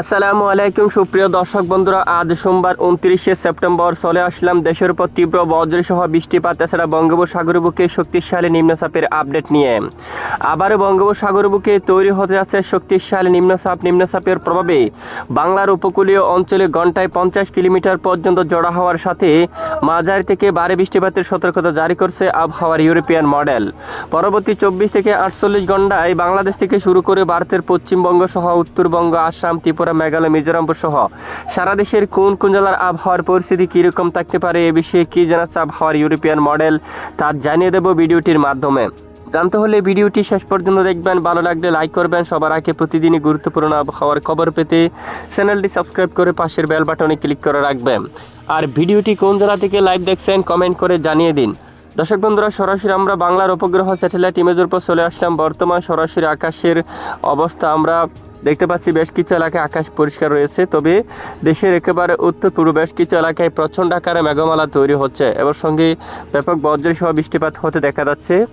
আসসালামু আলাইকুম, সুপ্রিয় দর্শক বন্ধুরা, আজ সোমবার উনত্রিশে সেপ্টেম্বর চলে আসলাম। দেশের উপর তীব্র বজ্রসহ বৃষ্টিপাত, এছাড়া বঙ্গোপসাগর বুকে শক্তিশালী নিম্নচাপের আপডেট নিয়ে। আবারও বঙ্গোপসাগর বুকে তৈরি হতে যাচ্ছে শক্তিশালী নিম্নচাপ। নিম্নচাপের প্রভাবে বাংলার উপকূলীয় অঞ্চলে ঘন্টায় পঞ্চাশ কিলোমিটার পর্যন্ত জড়া হওয়ার সাথে মাঝারি থেকে ভারী বৃষ্টিপাতের সতর্কতা জারি করছে আবহাওয়ার ইউরোপিয়ান মডেল। পরবর্তী চব্বিশ থেকে আটচল্লিশ ঘন্টায় বাংলাদেশ থেকে শুরু করে ভারতের পশ্চিমবঙ্গ সহ উত্তরবঙ্গ, আসাম, ত্রিপুরা মেঘালয় মিজোরামপুর সহ সারা দেশের কোন কোন জেলার আবহাওয়ার পরিস্থিতি কীরকম থাকতে পারে এ বিষয়ে কী জানাচ্ছে আবহাওয়ার ইউরোপিয়ান মডেল, তা জানিয়ে দেব ভিডিওটির মাধ্যমে। জানতে হলে ভিডিওটি শেষ পর্যন্ত দেখবেন, ভালো লাগলে লাইক করবেন। সবার আগে প্রতিদিনই গুরুত্বপূর্ণ আবহাওয়ার খবর পেতে চ্যানেলটি সাবস্ক্রাইব করে পাশের বেল বাটনে ক্লিক করে রাখবেন। আর ভিডিওটি কোন জেলা থেকে লাইভ দেখছেন, কমেন্ট করে জানিয়ে দিন। দর্শক বন্ধুরা, সরাসরি আমরা বাংলার উপগ্রহ স্যাটেলাইট ইমেজের উপর চলে আসলাম। বর্তমান সরাসরি আকাশের অবস্থা আমরা দেখতে পাচ্ছি বেশ কিছু এলাকায় আকাশ পরিষ্কার রয়েছে, তবে দেশের একেবারে উত্তর পূর্ব বেশ কিছু এলাকায় প্রচণ্ড আকারে মেঘমালা তৈরি হচ্ছে। এবার সঙ্গে ব্যাপক বজ্রসহ বৃষ্টিপাত হতে দেখা যাচ্ছে।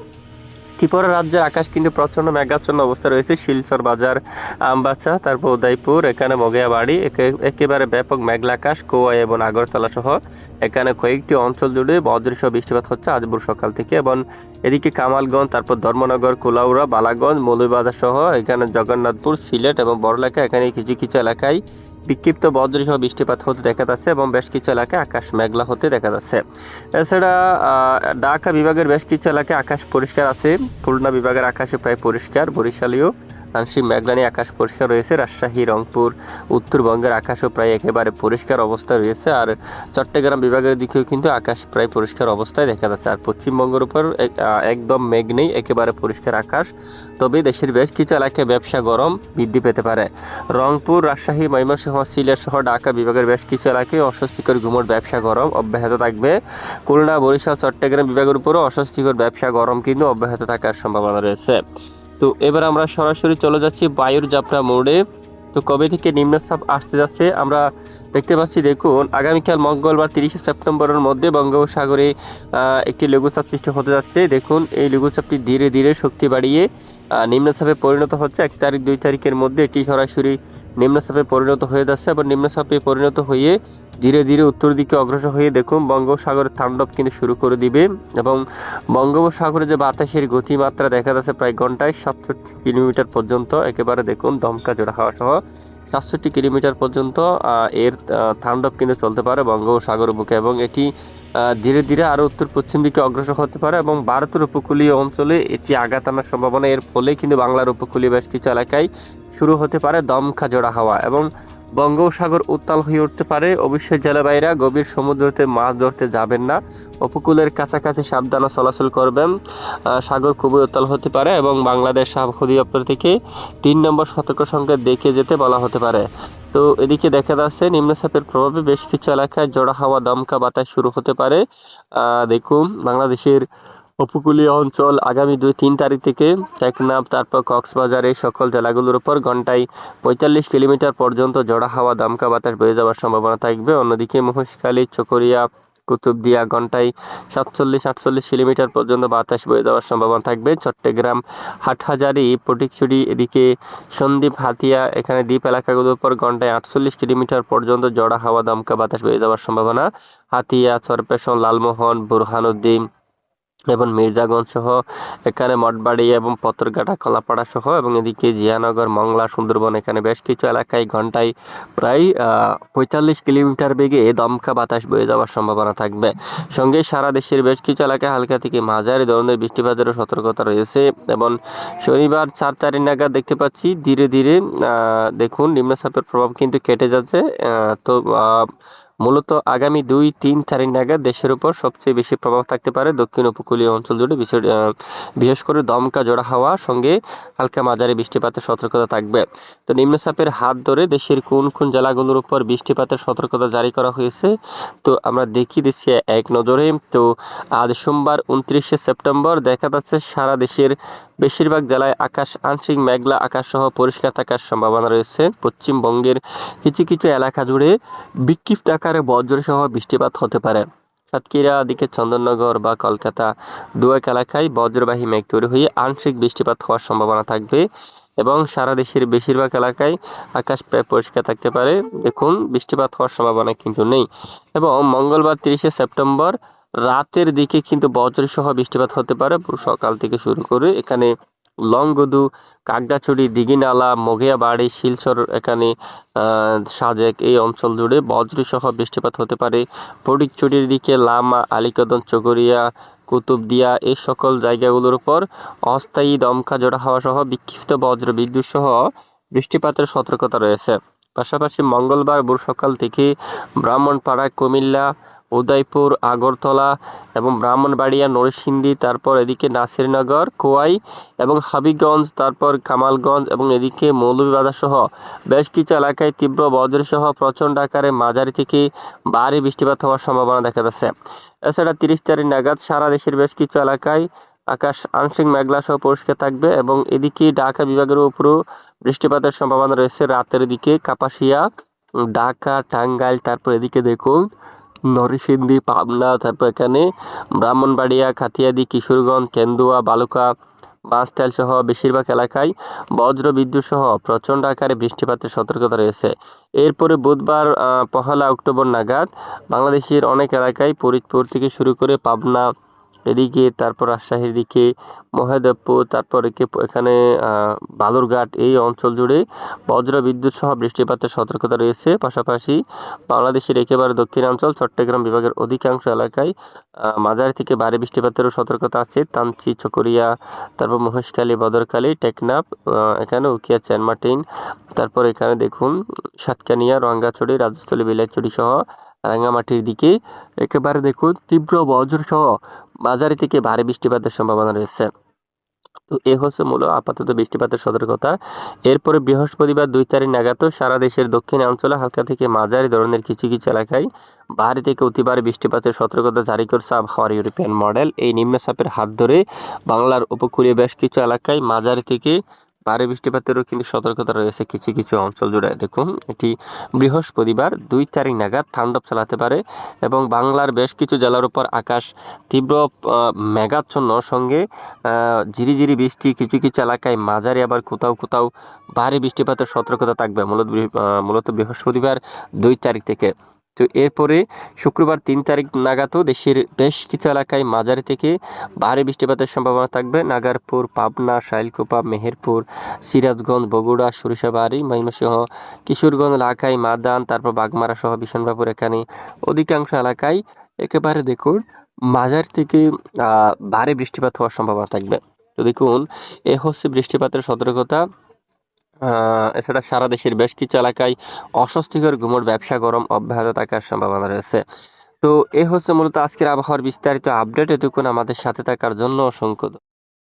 ত্রিপুরা রাজ্যের আকাশ কিন্তু প্রচণ্ড মেঘাচ্ছন্ন অবস্থা রয়েছে। শিলচর বাজার, আমবাসা, তারপর উদয়পুর, এখানে মগিয়াবাড়ি, একে- একেবারে ব্যাপক মেঘলা আকাশ কোয়াই এবং আগরতলা সহ এখানে কয়েকটি অঞ্চল জুড়ে বজ্রসহ বৃষ্টিপাত হচ্ছে আজ সকাল থেকে এবং এদিকে কামালগঞ্জ, তারপর ধর্মনগর, কোলাউড়া, বালাগঞ্জ মৌলবাজার সহ এখানে জগন্নাথপুর, সিলেট এবং বড়লেখা। এখানে কিছু কিছু এলাকায় বিক্ষিপ্ত বজ্রসহ বৃষ্টিপাত হতে দেখা যাচ্ছে এবং বেশ কিছু এলাকায় আকাশ মেঘলা হতে দেখা যাচ্ছে। এছাড়া ঢাকা বিভাগের বেশ কিছু এলাকায় আকাশ পরিষ্কার আছে। খুলনা বিভাগের আকাশে প্রায় পরিষ্কার বরিশালীয় আংশিক মেঘলানি, আকাশ পরিষ্কার রয়েছে। রাজশাহী, রংপুর, উত্তরবঙ্গের আকাশও প্রায় একেবারে পরিষ্কার অবস্থা রয়েছে। আর চট্টগ্রাম বিভাগের দিকেও কিন্তু আকাশ প্রায় পরিষ্কার অবস্থায় দেখা যাচ্ছে। আর পশ্চিমবঙ্গের উপর একদম মেঘ নেই, একেবারে পরিষ্কার আকাশ। তবে দেশের বেশ কিছু এলাকায় ব্যবসা গরম বৃদ্ধি পেতে পারে। রংপুর, রাজশাহী, ময়মনসিংহ, সিলেট সহ ঢাকা বিভাগের বেশ কিছু এলাকায় অস্বস্তিকর ঘুমট ব্যবসা গরম অব্যাহত থাকবে। খুলনা, বরিশাল, চট্টগ্রাম বিভাগের উপরও অস্বস্তিকর ব্যবসা গরম কিন্তু অব্যাহত থাকার সম্ভাবনা রয়েছে। তো এবার আমরা সরাসরি চলে যাচ্ছি বায়ুর যাত্রা মোড়ে। তো কবে থেকে নিম্নচাপ আসতে যাচ্ছে আমরা দেখতে পাচ্ছি, দেখুন, আগামীকাল মঙ্গলবার তিরিশে সেপ্টেম্বরের মধ্যে বঙ্গোপসাগরে একটি লঘুচাপ সৃষ্টি হতে যাচ্ছে। দেখুন, এই লঘুচাপটি ধীরে ধীরে শক্তি বাড়িয়ে নিম্নচাপে পরিণত হচ্ছে। এক তারিখ, দুই তারিখের মধ্যে এটি সরাসরি নিম্নচাপে পরিণত হয়ে যাচ্ছে এবং নিম্নচাপে পরিণত হয়ে ধীরে ধীরে উত্তর দিকে অগ্রসর হয়ে দেখুন বঙ্গোপসাগরের তাণ্ডব কিন্তু শুরু করে দিবে এবং বঙ্গোপসাগরে যে বাতাসের গতিমাত্রা দেখা যাচ্ছে প্রায় ঘন্টায় সাতষট্টি কিলোমিটার পর্যন্ত, একেবারে দেখুন দমকা জোড়া হাওয়া সহ সাতষট্টি কিলোমিটার পর্যন্ত এর তাণ্ডব কিন্তু চলতে পারে বঙ্গোপসাগর বুকে এবং এটি ধীরে ধীরে আরও উত্তর পশ্চিম দিকে অগ্রসর হতে পারে এবং ভারতের উপকূলীয় অঞ্চলে এটি আঘাত আনার সম্ভাবনা এর ফলে কিন্তু বাংলার উপকূলীয় বেশ কিছু এলাকায় শুরু হতে পারে দমকা জোড়া হাওয়া এবং বঙ্গোপসাগর উত্তাল হয়ে উঠতে পারে। অবশ্যই জেলেবাইরা গভীর সমুদ্রতে মাছ ধরতে যাবেন না। উপকূলের কাছাকাছি সাবধানে চলাচল করবেন। সাগর খুবই উত্তাল হতে পারে এবং বাংলাদেশ আবহাওয়া অধিদপ্তর থেকে তিন নম্বর সতর্ক সংকেত দেখে যেতে বলা হতে পারে। তো এদিকে দেখা যাচ্ছে নিম্নচাপের প্রভাবে বেশ কিছু এলাকায় জোড়া হাওয়া, দমকা বাতাস শুরু হতে পারে। দেখুন, বাংলাদেশের উপকূলীয় অঞ্চল আগামী দুই, তিন তারিখ থেকে টেকনাফ, তারপর কক্সবাজার সকল জেলাগুলোর উপর ঘন্টায় পঁয়তাল্লিশ কিলোমিটার পর্যন্ত জড়া হাওয়া, দামকা বাতাস বয়ে যাওয়ার সম্ভাবনা থাকবে। অন্যদিকে মহেশখালী, চকরিয়া, কুতুবদিয়া ঘন্টায় সাতচল্লিশ, আটচল্লিশ কিলোমিটার পর্যন্ত বাতাস বয়ে যাওয়ার সম্ভাবনা থাকবে। চট্টগ্রাম, হাটহাজারি ফটিকছড়ি এদিকে সন্দ্বীপ, হাতিয়া, এখানে দ্বীপ এলাকাগুলোর উপর ঘন্টায় আটচল্লিশ কিলোমিটার পর্যন্ত জড়া হাওয়া, দমকা বাতাস বয়ে যাওয়ার সম্ভাবনা। হাতিয়া, চরপেশন, লালমোহন, বুরহানুদ্দিন এবং মির্জাগঞ্জ সহ এখানে মঠবাড়ি এবং পত্রঘাটা, কলাপাড়া সহ এবং এদিকে জিয়ানগর, মংলা, সুন্দরবন এখানে বেশ কিছু এলাকায় ঘন্টায় প্রায় পঁয়তাল্লিশ কিলোমিটার বেগে দমকা বাতাস বয়ে যাওয়ার সম্ভাবনা থাকবে। সঙ্গে সারা দেশের বেশ কিছু এলাকায় হালকা থেকে মাঝারি ধরনের বৃষ্টিপাতেরও সতর্কতা রয়েছে এবং শনিবার চার তারিখ নাগাদ দেখতে পাচ্ছি ধীরে ধীরে দেখুন নিম্নচাপের প্রভাব কিন্তু কেটে যাচ্ছে তো মূলত আগামী দুই, তিন তারিখ নাগাদ দেশের উপর সবচেয়ে বেশি প্রভাব থাকতে পারে দক্ষিণ উপকূলীয় অঞ্চল জুড়ে, বিশেষ করে দমকা জোড়া হাওয়া, সঙ্গে হালকা মাঝারি বৃষ্টিপাতের সতর্কতা থাকবে। তো নিম্নচাপের হাত ধরে দেশের কোন কোন জেলাগুলোর উপর বৃষ্টিপাতের সতর্কতা জারি করা হয়েছে? তো আমরা দেখি দিচ্ছি এক নজরে। তো আজ সোমবার উনত্রিশে সেপ্টেম্বর দেখা যাচ্ছে সারা দেশের বেশিরভাগ জেলায় আকাশ আংশিক মেঘলা আকাশ সহ পরিষ্কার থাকার সম্ভাবনা রয়েছে। পশ্চিমবঙ্গের কিছু কিছু এলাকা জুড়ে বিক্ষিপ্ত আকারে বজ্র সহ বৃষ্টিপাত হতে পারে। সাতক্ষীরা দিকে চন্দননগর বা কলকাতা দু এক এলাকায় বজ্রবাহী মেঘ তৈরি হয়ে আংশিক বৃষ্টিপাত হওয়ার সম্ভাবনা থাকবে এবং সারা দেশের বেশিরভাগ এলাকায় আকাশ প্রায় পরিষ্কার থাকতে পারে। দেখুন, বৃষ্টিপাত হওয়ার সম্ভাবনা কিন্তু নেই এবং মঙ্গলবার তিরিশে সেপ্টেম্বর রাতের দিকে কিন্তু বজ্রসহ বৃষ্টিপাত হতে পারে। সকাল থেকে শুরু করে এখানে লংগদু কাকড়াছড়ি দিঘিনালা, মগিয়াবাড়ি, শিলচর এখানে সাজেক এই অঞ্চল জুড়ে বজ্রসহ বৃষ্টিপাত হতে পারে। ফটিকছড়ির দিকে লামা, আলীকদম চকরিয়া কুতুবদিয়া এই সকল জায়গাগুলোর উপর অস্থায়ী দমকা জোড়া হাওয়া সহ বিক্ষিপ্ত বজ্র বিদ্যুৎ সহ বৃষ্টিপাতের সতর্কতা রয়েছে। পাশাপাশি মঙ্গলবার ভোর সকাল থেকে ব্রাহ্মণপাড়া, কুমিল্লা উদয়পুর, আগরতলা এবং ব্রাহ্মণবাড়িয়া, নরসিংদী, তারপর এদিকে নাসিরনগর কোয়াই এবং হাবিগঞ্জ, তারপর কামালগঞ্জ এবং এদিকে মৌলভীবাজার সহ বেশ কিছু এলাকায় তীব্র বজ্র সহ প্রচণ্ড আকারে মাঝারি থেকে ভারী বৃষ্টিপাত হওয়ার সম্ভাবনা দেখা যাচ্ছে। এছাড়া তিরিশ তারিখ নাগাদ সারা দেশের বেশ কিছু এলাকায় আকাশ আংশিক মেঘলা সহ পরিষ্কার থাকবে এবং এদিকে ঢাকা বিভাগের উপরও বৃষ্টিপাতের সম্ভাবনা রয়েছে। রাতের দিকে কাপাসিয়া, ঢাকা, টাঙ্গাইল, তারপর এদিকে দেখুন নরসিংদী, পাবনা, তারপর এখানে ব্রাহ্মণবাড়িয়া খাতিয়াদি কিশোরগঞ্জ, কেন্দুয়া, বালুকা বাসস্ট্যান্ড সহ বেশিরভাগ এলাকায় বজ্র বিদ্যুৎ সহ প্রচণ্ড আকারে বৃষ্টিপাতের সতর্কতা রয়েছে। এরপরে বুধবার পহেলা অক্টোবর নাগাদ বাংলাদেশের অনেক এলাকায় ফরিদপুর থেকে শুরু করে পাবনা এদিকে তারপর রাজশাহীর দিকে মহাদেবপুর তারপর এখানে বালুরঘাট, এই অঞ্চল জুড়ে বজ্র বিদ্যুৎ সহ বৃষ্টিপাতের সতর্কতা রয়েছে। পাশাপাশি বাংলাদেশের একেবারে দক্ষিণাঞ্চল, চট্টগ্রাম বিভাগের অধিকাংশ এলাকায় মাঝারি থেকে ভারী বৃষ্টিপাতেরও সতর্কতা আছে। তানচি, চকরিয়া, তারপর মহেশখালী, বদরখালী, টেকনাফ এখানে উকিয়া চেনমার্টিন তারপর এখানে দেখুন সাতকানিয়া, রঙ্গাছড়ি, রাজস্থলী, বিলাইচড়ি সহ রাঙ্গামাটির দিকে একেবারে দেখুন তীব্র বজ্র সহ মাঝারি থেকে ভারী বৃষ্টিপাতের সম্ভাবনা রয়েছে। তো এ হচ্ছে মূল আপাতত বৃষ্টিপাতের সতর্কতা। এরপরে বৃহস্পতিবার দুই তারিখ নাগাদ সারা দেশের দক্ষিণ অঞ্চলে, হালকা থেকে মাঝারি ধরনের কিছু কিছু এলাকায় ভারী থেকে অতি ভারী বৃষ্টিপাতের সতর্কতা জারি করছে আবহাওয়ার ইউরোপিয়ান মডেল। এই নিম্নচাপের হাত ধরে বাংলার উপকূলীয় বেশ কিছু এলাকায় মাঝারি থেকে ভারী বৃষ্টিপাতেরও কিন্তু সতর্কতা রয়েছে কিছু কিছু অঞ্চল জুড়ে। দেখুন, এটি বৃহস্পতিবার দুই তারিখ নাগাদ তাণ্ডব চালাতে পারে এবং বাংলার বেশ কিছু জেলার উপর আকাশ তীব্র মেঘাচ্ছন্ন। সঙ্গে ঝিরিঝিরি বৃষ্টি কিছু কিছু এলাকায় মাঝারি আবার কোথাও কোথাও ভারী বৃষ্টিপাতের সতর্কতা থাকবে মূলত মূলত বৃহস্পতিবার দুই তারিখ থেকে। তো এরপরে শুক্রবার তিন তারিখ নাগাদও দেশের বেশ কিছু এলাকায় মাঝারি থেকে ভারী বৃষ্টিপাতের সম্ভাবনা থাকবে। নাগারপুর, পাবনা, শাইলকুপা, মেহেরপুর, সিরাজগঞ্জ, বগুড়া, সরিষাবাড়ি, ময়মনসিংহ, কিশোরগঞ্জ এলাকায় মাদান, তারপর বাগমারা সহ বিশনবাবুর এখানে অধিকাংশ এলাকায় একেবারে দেখুন মাঝারি থেকে ভারী বৃষ্টিপাত হওয়ার সম্ভাবনা থাকবে। তো দেখুন, এ হচ্ছে বৃষ্টিপাতের সতর্কতা। এছাড়া সারা দেশের বেশ কিছু এলাকায় অস্বস্তিকর গুমোট ব্যবসা গরম অব্যাহত থাকার সম্ভাবনা রয়েছে। তো এ হচ্ছে মূলত আজকের আবহাওয়ার বিস্তারিত আপডেট। এতক্ষণ আমাদের সাথে থাকার জন্য অসংখ্য